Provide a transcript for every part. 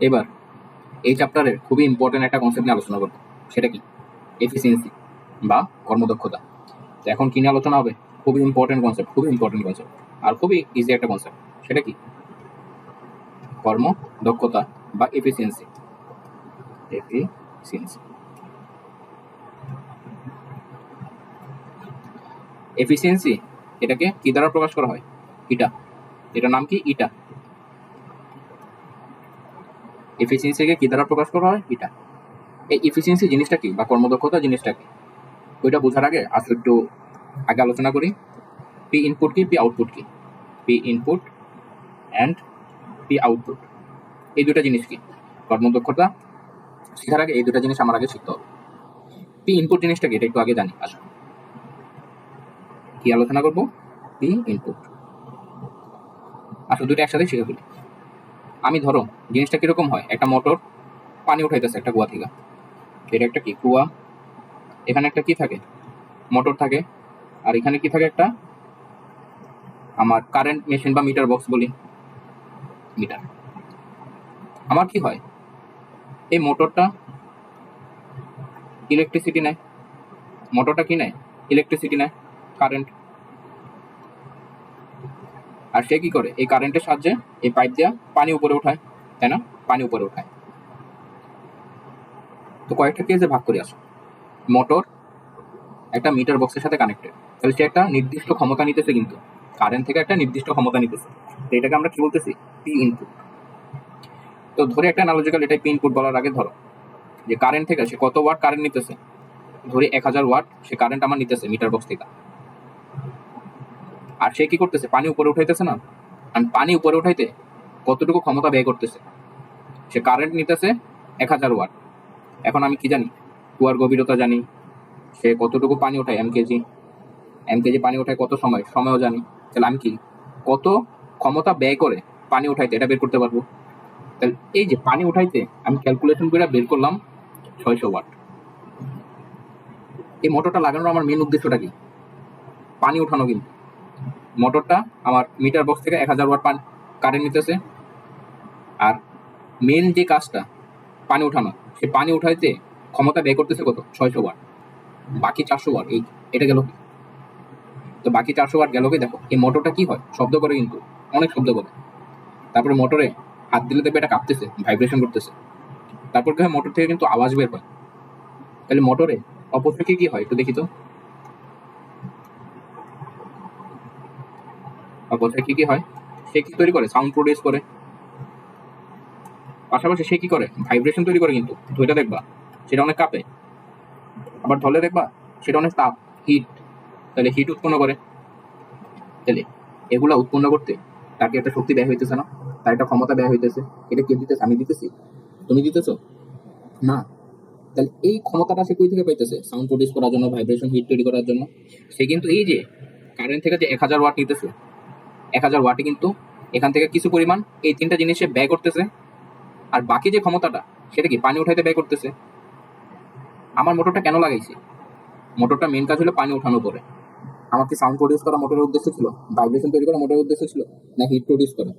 এবার, এই চ্যাপ্টারের খুবই ইম্পর্টেন্ট একটা কনসেপ্ট নিয়ে আলোচনা করব। সেটা কি? এফিসিয়েন্সি বা কর্মদক্ষতা। তো এখন কি নিয়ে আলোচনা হবে? খুবই ইম্পর্টেন্ট কনসেপ্ট খুবই ইম্পর্টেন্ট কনসেপ্ট আর খুবই ইজি একটা কনসেপ্ট সেটা কি? কর্ম দক্ষতা বা এফিসিয়েন্সি এফিসিয়েন্সি এফিসিয়েন্সি এটাকে কি দ্বারা প্রকাশ করা হয়? ইটা এটার নাম কি? ইটা এফিসিয়েন্সিকে কী দ্বারা প্রকাশ করা হয়? এটা। এই এফিসিয়েন্সি জিনিসটা কি? বা কর্মদক্ষতা জিনিসটা কি? ওইটা বোঝার আগে আসলে একটু আগে আলোচনা করি। পি ইনপুট কি পি আউটপুট কি? P input and P output এই দুটা জিনিস কি? কর্মদক্ষতা। শেখার আগে এই দুটা জিনিস আমার আগে শিখতে হবে। পি ইনপুট জিনিসটা কি? এটা একটু আগে জানি। আসুন। কি আলোচনা করব? পি ইনপুট আসলে দুটো একসাথে শিখে ফেলি। আমি ধরো, জিনিসটা কীরকম হয়? একটা মোটর, পানি উঠাইতেছে একটা কুয়া থেকে। এটা একটা কি? কুয়া। এখানে একটা কি থাকে? মোটর থাকে। আর এখানে কি থাকে একটা? আমার কারেন্ট মেশিন বা মিটার বক্স বলি। মিটার আমার কি হয়? এই মোটরটা ইলেকট্রিসিটি নেয়। মোটরটা কি নেয়? ইলেকট্রিসিটি নেয়। কারেন্ট আর সে কি করে? এই কারেন্টের সাহায্যে এই পাইপ দিয়া পানি উপরে উঠায়, তাই না? পানি উপরে উঠায়। তো কয়েকটা কেজে ভাগ করে আসো। মোটর একটা মিটার বক্সের সাথে কানেক্টেড তাহলে সে একটা নির্দিষ্ট ক্ষমতা নিতেছে কিন্তু। কারেন্ট থেকে একটা নির্দিষ্ট ক্ষমতা নিতেছে। তো এটাকে আমরা কি বলতেছি? পি ইনপুট তো ধরে একটা অ্যানালজিক্যাল এটাই পি ইনপুট বলার আগে ধরো, যে কারেন্ট থেকে সে কত ওয়াট কারেন্ট নিতেছে? ধরে এক হাজার ওয়াট সে কারেন্ট আমার নিতেছে মিটার বক্স থেকে। আর সে কি করতেছে? পানি উপরে উঠাইতেছে না? আর পানি উপরে উঠাইতে কতটুকু ক্ষমতা ব্যয় করতেছে? সে কারেন্ট নিতেছে এক হাজার ওয়াট এখন আমি কি জানি? কুয়ার গভীরতা জানি। সে কতটুকু পানি ওঠায় এম কেজি এম কেজি পানি ওঠায় কত সময়? সময়ও জানি। তাহলে আমি কি কত ক্ষমতা ব্যয় করে পানি উঠাইতে এটা বের করতে পারব? তাহলে এই যে পানি উঠাইতে আমি ক্যালকুলেশন করে বের করলাম ছয়শো ওয়াট এই মোটরটা লাগানোর আমার মেন উদ্দেশ্যটা কি? পানি উঠানো কিন্তু। মোটরটা আমার মিটার বক্স থেকে এক হাজার ওয়াট পানি কারেন্ট নিতেছে। আর মেন যে কাজটা, পানি উঠানো সে পানি উঠাইতে ক্ষমতা ব্যয় করতেছে কত? ছয়শো ওয়াট বাকি চারশো ওয়াট এই এটা গেল কি? তো বাকি চারশো ওয়াট গেল কি? দেখো, এই মোটরটা কি হয়? শব্দ করে কিন্তু, অনেক শব্দ করে। তারপরে মোটরে হাত দিলে দেখবে এটা কাঁপতেছে ভাইব্রেশন করতেছে। তারপর কি হয়? মোটর থেকে কিন্তু আওয়াজ বের হয়। তাহলে মোটরে অপর থেকে কি হয়? একটু দেখি তো। অপরপক্ষে কি কি হয়, সে কি তৈরি করে? সাউন্ড প্রডিউস করে। পাশাপাশি সে কি করে? ভাইব্রেশন তৈরি করে কিন্তু। ধৈটা দেখবা, সেটা অনেক কাঁপে। আবার ধলে দেখবা, সেটা অনেক তাপ হিট তাহলে হিট উৎপন্ন করে। তাহলে এগুলা উৎপন্ন করতে তাকে একটা শক্তি ব্যয় হইতেছে না। তার একটা ক্ষমতা ব্যয় হইতেছে। এটা কে দিতেছে? আমি দিতেছি। তুমি দিতেছো? না। তাহলে এই ক্ষমতাটা সে কই থেকে পাইতেছে? সাউন্ড প্রডিউস করার জন্য ভাইব্রেশন হিট তৈরি করার জন্য। সে কিন্তু এই যে কারেন্ট থেকে যে এক হাজার ওয়াট নিতেছে এক হাজার ওয়াটে কিন্তু এখান থেকে কিছু পরিমাণ এই তিনটা জিনিসে ব্যয় করতেছে। আর বাকি যে ক্ষমতাটা, সেটা কি পানি উঠাইতে ব্যয় করতেছে? আমার মোটরটা কেন লাগাইছি? মোটরটা মেন কাজ হলো পানি উঠানোর পরে আমার কি সাউন্ড প্রডিউস করা মোটরের উদ্দেশ্য ছিল? ভাইব্রেশন তৈরি করা মোটরের উদ্দেশ্য ছিল? না হিট প্রডিউস করা?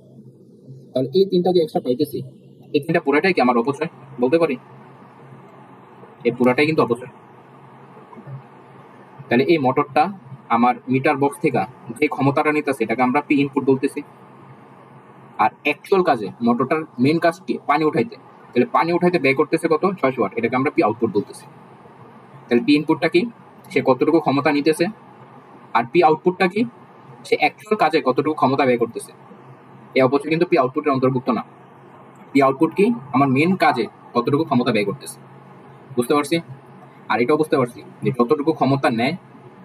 তাহলে এই তিনটা যে এক্সট্রা পাইতেছি, এই তিনটা পুরাটাই কি আমার অপচয়? বলতে পারি? এই পুরাটাই কিন্তু অপচয়। তাহলে এই মোটরটা আমার মিটার বক্স থেকে যে ক্ষমতাটা নিতেছে, এটাকে আমরা পি ইনপুট বলতেছি। আর অ্যাকচুয়াল কাজে মোটরটার মেন কাজ কি? পানি উঠাইতে। তাহলে পানি উঠাইতে ব্যয় করতেছে কত? ছয়শো ওয়াট। এটাকে আমরা পি আউটপুট বলতেছি। তাহলে পি ইনপুটটা কি? সে কতটুকু ক্ষমতা নিতেছে? আর পি আউটপুটটা কি? সে অ্যাকচুয়াল কাজে কতটুকু ক্ষমতা ব্যয় করতেছে? এই অবশ্যই কিন্তু পি আউটপুটের অন্তর্ভুক্ত না। পি আউটপুট কি? আমার মেন কাজে কতটুকু ক্ষমতা ব্যয় করতেছে। বুঝতে পারছি? আর এটাও বুঝতে পারছি যে যতটুকু ক্ষমতা নেয়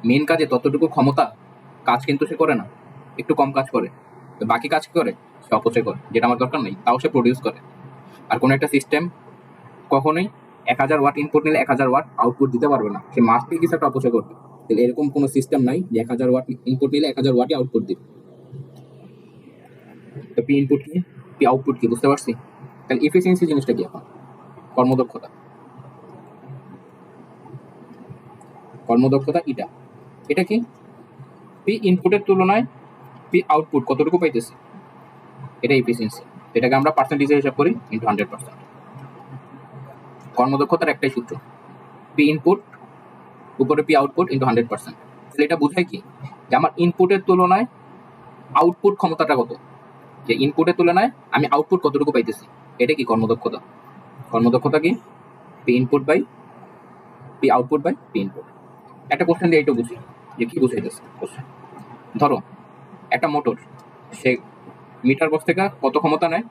মেন কাজে ততটুকু ক্ষমতা কাজ কিন্তু সে করে না। একটু কম কাজ করে। তো বাকি কাজ করে? সে অপচয় করে, যেটা আমার দরকার নেই, তাও সে প্রডিউস করে। আর কোনো একটা সিস্টেম কখনোই এক হাজার ওয়াট ইনপুট নিলে এক হাজার ওয়াট আউটপুট দিতে পারবে না। সে মাস্টলি কিছু একটা অপচয় করবে। তাহলে এরকম কোনো সিস্টেম নাই যে এক হাজার ওয়াট ইনপুট নিলে এক হাজার ওয়াটই আউটপুট দিবে। তো পি ইনপুট কি? পি আউটপুট কি, বুঝতে পারছি? তাহলে এফিসিয়েন্সি জিনিসটা কি এখন? কর্মদক্ষতা। কর্মদক্ষতা এটা এটা কি? পি ইনপুটের তুলনায় পি আউটপুট কতটুকু পাইতেছে? এটা এফিসিয়েন্সি এটাকে আমরা পার্সেন্টেজে হিসাব করি ইন্টু হান্ড্রেড পার্সেন্ট কর্মদক্ষতার একটাই সূত্র। পি ইনপুট উপরে P output into hundred percent তাহলে এটা বোঝায় কি? যে আমার ইনপুটের তুলনায় আউটপুট ক্ষমতাটা কত? যে ইনপুটের তুলনায় আমি আউটপুট কতটুকু পাইতেছি? এটা কি কর্মদক্ষতা? কর্মদক্ষতা কি? P input by P output by P input একটা কোশ্চেন দিয়ে একটু বুঝি, যে কি বুঝাইতেছে? কোশ্চেন ধরো, একটা মোটর সে মিটার বক্স থেকে কত ক্ষমতা নেয়?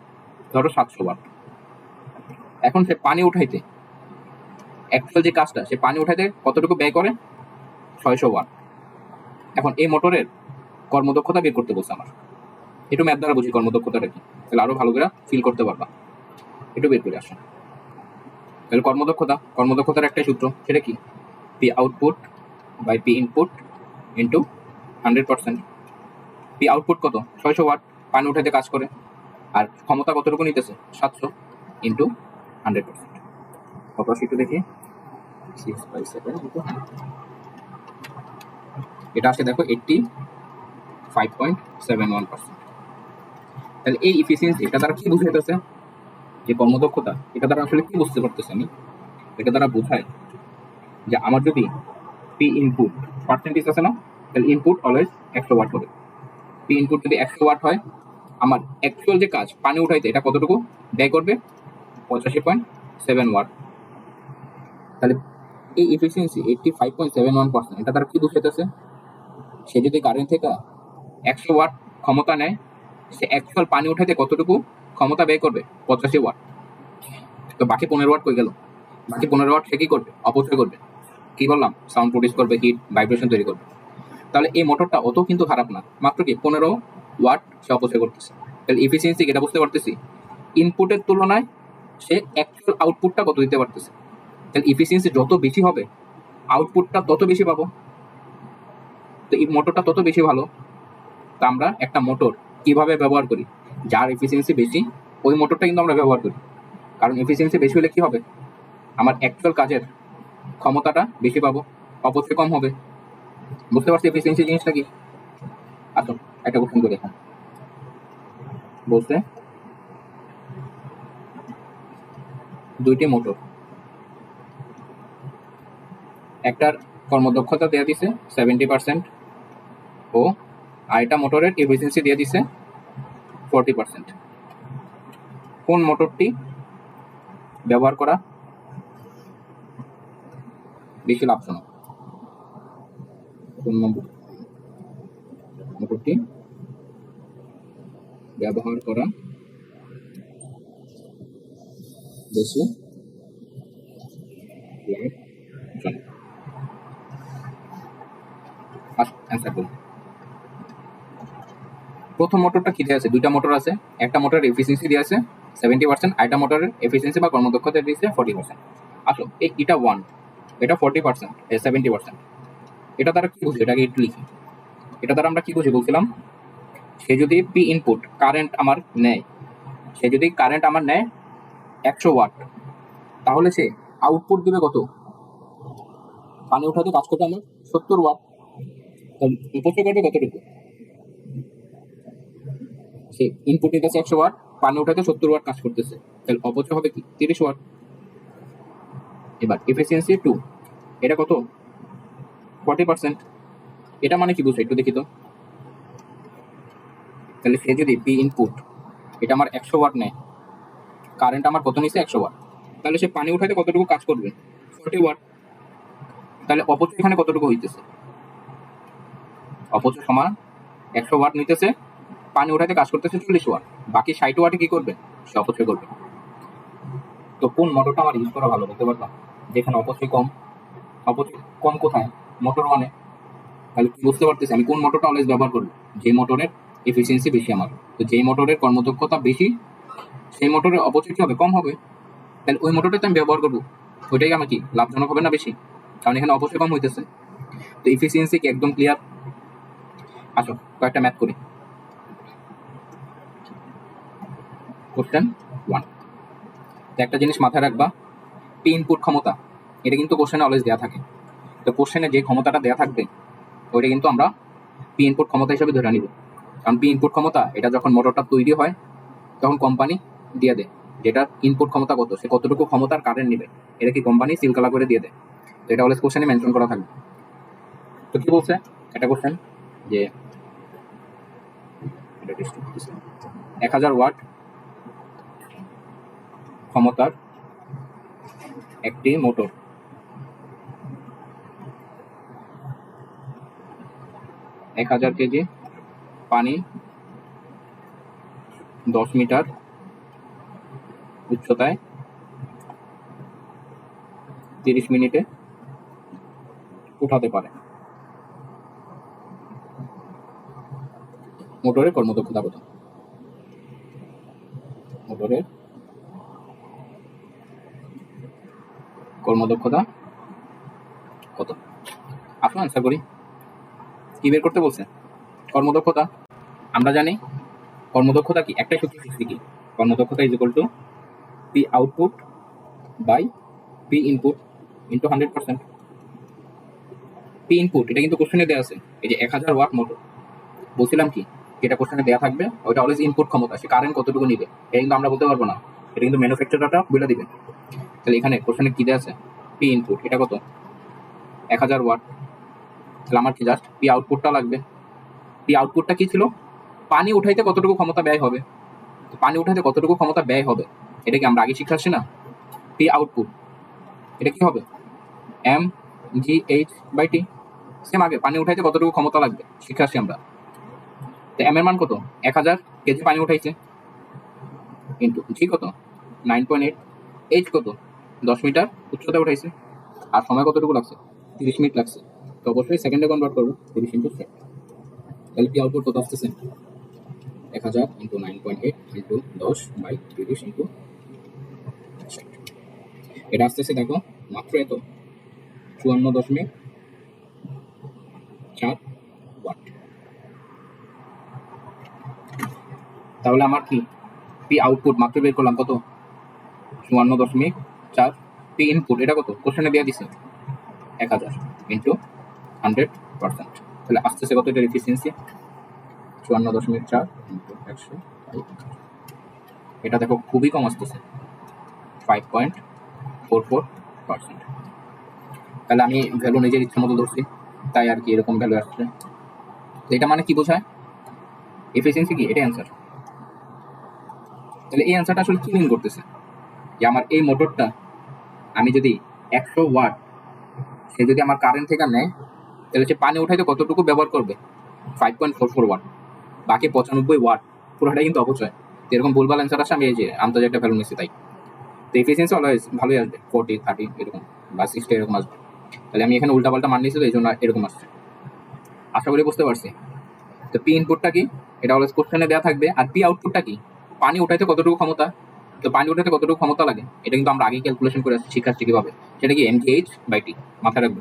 ধরো সাতশো ওয়াট এখন সে পানি উঠাইতে অ্যাকচুয়াল যে কাজটা, সে পানি উঠাইতে কতটুকু ব্যয় করে? ছয়শো ওয়াট এখন এই মোটরের কর্মদক্ষতা বের করতে বলছে আমার। একটু ম্যাথ দ্বারা বুঝি কর্মদক্ষতাটা কি? তাহলে আরও ভালো করে ফিল করতে পারবা। একটু বের করে আসো। তাহলে কর্মদক্ষতা, কর্মদক্ষতার একটাই সূত্র, সেটা কি? P output by P input into hundred percent P output কত? ছয়শো ওয়াট পানি উঠাতে কাজ করে। আর ক্ষমতা কতটুকু নিতেছে? সাতশো ইন্টু হান্ড্রেড পার্সেন্ট কত একটু দেখি। এটা আসে দেখো eighty five point seven one percent তাহলে এই ইফিসিয়েন্সি এটা দ্বারা কি বুঝাইতেছে? যে কর্মদক্ষতা, এটা দ্বারা আসলে কি বুঝতে পারতেছে আমি? এটা দ্বারা বোঝায় যে আমার যদি পি ইনপুট পার্সেন্টেজ আছে না? তাহলে ইনপুট অলওয়েজ একশো ওয়াট হবে। পি ইনপুট যদি একশো ওয়াট হয়, আমার অ্যাকচুয়াল যে কাজ, পানি উঠাইতে, এটা কতটুকু? ব্যয় করবে পঁচাশি পয়েন্ট সেভেন ওয়াট তাহলে এই efficiency eighty five point seven one percent এটা তার কি বুঝাইতেছে সে যদি কারেন্ট থেকে একশো ওয়াট ক্ষমতা নেয়, সে অ্যাকচুয়াল পানি উঠাইতে কতটুকু? ক্ষমতা ব্যয় করবে পঁচাশি ওয়াট তো বাকি পনেরো ওয়াট কই গেল? বাকি পনেরো ওয়াট সে কি করবে? অপচয় করবে। কি বললাম? সাউন্ড প্রডিউস করবে হিট ভাইব্রেশন তৈরি করবে। তাহলে এই মোটরটা অত কিন্তু খারাপ না। মাত্র কি পনেরো ওয়াট সে অপচয় করতেছে। তাহলে এফিসিয়েন্সি এটা বুঝতে পারতেছি? ইনপুটের তুলনায় সে অ্যাকচুয়াল আউটপুটটা কত দিতে পারতেছে? তাহলে এফিসিয়েন্সি যত বেশি হবে আউটপুটটা তত বেশি পাবো। তো এই মোটরটা তত বেশি ভালো। তা আমরা একটা মোটর কীভাবে ব্যবহার করি? যার এফিসিয়েন্সি বেশি, ওই মোটরটা কিন্তু আমরা ব্যবহার করি। কারণ এফিসিয়েন্সি বেশি হলে কী হবে? আমার অ্যাকচুয়াল কাজের ক্ষমতাটা বেশি পাবো অপচয় কম হবে। বুঝতে পারছি এফিসিয়েন্সি জিনিসটা কি? আসুন একটা কোশ্চেন করে এখন বলছে, দুইটি মোটর। একটার কর্মদক্ষতা দেওয়া দিছে সেভেন্টি পার্সেন্ট ও আরেকটা মোটরের এফিসিয়েন্সি দিয়ে দিছে ফোরটি পার্সেন্ট কোন মোটরটি ব্যবহার করা বেশি লাভজনক কোন? নম্বর মোটরটি ব্যবহার করা বেশি প্রথম মোটরটা কি দেওয়া আছে? দুইটা মোটর আছে। একটা মোটরের এফিসিয়েন্সি দিয়ে আছে সেভেন্টি পার্সেন্ট আরেকটা মোটরের এফিসিয়েন্সি বা কর্মদক্ষতা দিয়েছে ফোর্টি পার্সেন্ট আসো, এই এটা ওয়ান এটা ফোর্টি পার্সেন্ট সেভেন্টি পার্সেন্ট এটা দ্বারা কি বুঝি এটাকে একটু লিখি। এটা দ্বারা আমরা কি বুঝি? বলছিলাম, সে যদি পি ইনপুট কারেন্ট আমার নেয়, সে যদি কারেন্ট আমার নেয় একশো ওয়াট তাহলে সে আউটপুট দিবে কত? পানি উঠাতে কাজ করতে আমার সত্তর ওয়াট উপচয় করবে কতটুকু? সে ইনপুট নিতেছে একশো ওয়াট পানি উঠাতে সত্তর ওয়াট কাজ করতেছে। তাহলে অপচয় হবে কি? তিরিশ ওয়াট এবার এফিসিয়েন্সি টু এটা কত? ফর্টি পার্সেন্ট এটা মানে কি বুঝছ? একটু দেখি তো। তাহলে সে যদি পি ইনপুট এটা আমার একশো ওয়াট নেয়। কারেন্ট আমার কত নিচ্ছে একশো ওয়াট তাহলে সে পানি উঠাতে কতটুকু কাজ করবে? ফর্টি ওয়াট তাহলে অপচয় এখানে কতটুকু হইতেছে? অপচয় সমান একশো ওয়াট নিতেছে, পানি উঠাতে কাজ করতেছে চল্লিশ ওয়াট বাকি ষাট ওয়াটে কি করবে? সে অপচয় করবে। তো কোন মোটরটা আমার ইউজ করা ভালো? বলতে পারবা যেখানে অপচয় কম অপচয় কোথায়? মোটর ওয়ানে তাহলে বুঝতে পারতেছি? আমি কোন মোটরটা অলওয়েজ ব্যবহার করব যে মোটরের এফিসিয়েন্সি বেশি আমার। তো যেই মোটরের কর্মদক্ষতা বেশি, সেই মোটরের অপচয় কি হবে? কম হবে। তাহলে ওই মোটরটাতে আমি ব্যবহার করব। ওইটাই আমার কি? লাভজনক হবে না বেশি? কারণ এখানে অপচয় কম হইতেছে। তো এফিসিয়েন্সি কি একদম ক্লিয়ার আসো, কয়েকটা ম্যাথ করি। কোশ্চেন ওয়ান একটা জিনিস মাথায় রাখবা। পি ইনপুট ক্ষমতা। এটা কিন্তু কোশ্চেনে অলওয়েজ দেওয়া থাকে। তো কোশ্চেনে যে ক্ষমতাটা দেওয়া থাকবে, ওইটা কিন্তু আমরা পি ইনপুট ক্ষমতা হিসেবে ধরে নিব। কারণ পি ইনপুট ক্ষমতা, এটা যখন মোটরটা তৈরি হয়, তখন কোম্পানি দিয়ে দেয়। যেটা ইনপুট ক্ষমতা কত, সে কতটুকু ক্ষমতার কারেন্ট নেবে, এটা কি কোম্পানি সিল কালা করে দিয়ে দেয়। তো এটা অলওয়েজ কোশ্চেনে মেনশন করা থাকবে। তো কি বলছে একটা কোশ্চেন যে। এক হাজার ওয়াট ক্ষমতার একটি মোটর এক হাজার কেজি পানি, দশ মিটার উচ্চতায়, তিরিশ মিনিটে উঠাতে পারে। মোটরের কর্মদক্ষতা কত? মোটরের কর্মদক্ষতা কত? আসুন আনসার করি। কি বের করতে বলছে? কর্মদক্ষতা? আমরা জানি কর্মদক্ষতা কি? একটাই সূত্র শিখছি কি? কর্মদক্ষতা is equal to P output by P input into hundred percent P input এটা কিন্তু কোশ্চেনে দেওয়া আছে। এই যে এক হাজার ওয়াট মোটর বলছিলাম কি? যেটা কোশ্চেনে দেওয়া থাকবে? ওটা অলওয়েজ ইনপুট ক্ষমতা, সে কারেন্ট কতটুকু নিবে? এটা কিন্তু আমরা বলতে পারব না। এটা কিন্তু ম্যানুফ্যাকচারারটা বলে দিবে। তাহলে এখানে কোশ্চেনে কি দেওয়া আছে? পি ইনপুট এটা কত? এক হাজার ওয়াট তাহলে আমার কি জাস্ট পি আউটপুটটা লাগবে? পি আউটপুটটা কি ছিল? পানি উঠাইতে কতটুকু ক্ষমতা ব্যয় হবে? তো পানি উঠাইতে কতটুকু ক্ষমতা ব্যয় হবে? এটা কি আমরা আগে শিখে আসছি না? পি আউটপুট এটা কি হবে? M G H by T same আগে, পানি উঠাইতে কতটুকু ক্ষমতা লাগবে? শিখে আসছি আমরা। তো এম এর মান কত? এক হাজার কেজি পানি উঠাইছে। ইন্টু জি কত? নাইন পয়েন্ট এইট এইচ কত? দশ মিটার উচ্চতা উঠাইছে। আর সময় কতটুকু লাগছে? তিরিশ মিনিট লাগছে। তো অবশ্যই সেকেন্ডে কনভার্ট করব, তিরিশ ইন্টু সেকেন্ড তাহলে পি আউটপুট কত আসতেছে? এক হাজার into nine point eight into দশ বাই তিরিশ ইন্টু এটা আসতেছে দেখো, মাত্র এত, চুয়ান্ন দশমিক চার ওয়াট তাহলে আমার কি? পি আউটপুট মাত্র বের করলাম কত? চুয়ান্ন দশমিক চার পি ইনপুট এটা কত? কোশ্চেনে দেওয়া দিছে। এক হাজার ইন্টু হান্ড্রেড পার্সেন্ট তাহলে আসতেছে কত এটার এফিসিয়েন্সি চুয়ান্ন দশমিক চার একশো এটা দেখো খুবই কম আসতেছে five point four four percent তাহলে আমি ভ্যালু নিজের ইচ্ছা মতো ধরছি, তাই আর কি এরকম ভ্যালু আসছে। এটা মানে কি বোঝায়? এফিসিয়েন্সি কি? এটাই অ্যান্সার তাহলে এই অ্যান্সারটা আসলে কি মিন করতেছে? যে আমার এই মোটরটা আমি যদি একশো ওয়াট সে যদি আমার কারেন্ট থেকে নেয় তাহলে সে পানি উঠাইতে কতটুকু ব্যবহার করবে? Five point four four watt বাকি পঁচানব্বই ওয়াট পুরোটাই কিন্তু অপচয়। এরকম ভুলভাল অ্যান্সার আসে, আমি এই যে আন্তর্জাতিক একটা ভ্যালু নিচ্ছি, তাই। তো এফিসিয়েন্সি অলওয়েজ ভালোই আসবে। ফোর্টি থার্টি এরকম। বা সিক্সটি এরকম আসবে। তাহলে আমি এখানে উল্টাপাল্টা মান নিয়েছি, তো এই জন্য এরকম আসছে। আশা করি বুঝতে পারছি। তো পি ইনপুটটা কি? এটা অলওয়েজ কোশ্চেনে দেওয়া থাকবে। আর পি আউটপুটটা কি? পানি উঠাইতে কতটুকু ক্ষমতা? তো পানি উঠাইতে কতটুকু ক্ষমতা লাগে? এটা কিন্তু আমরা আগেই ক্যালকুলেশন করে আসছি শিখাচ্ছি কীভাবে। সেটা কি M G H by T মাথায় রাখবে।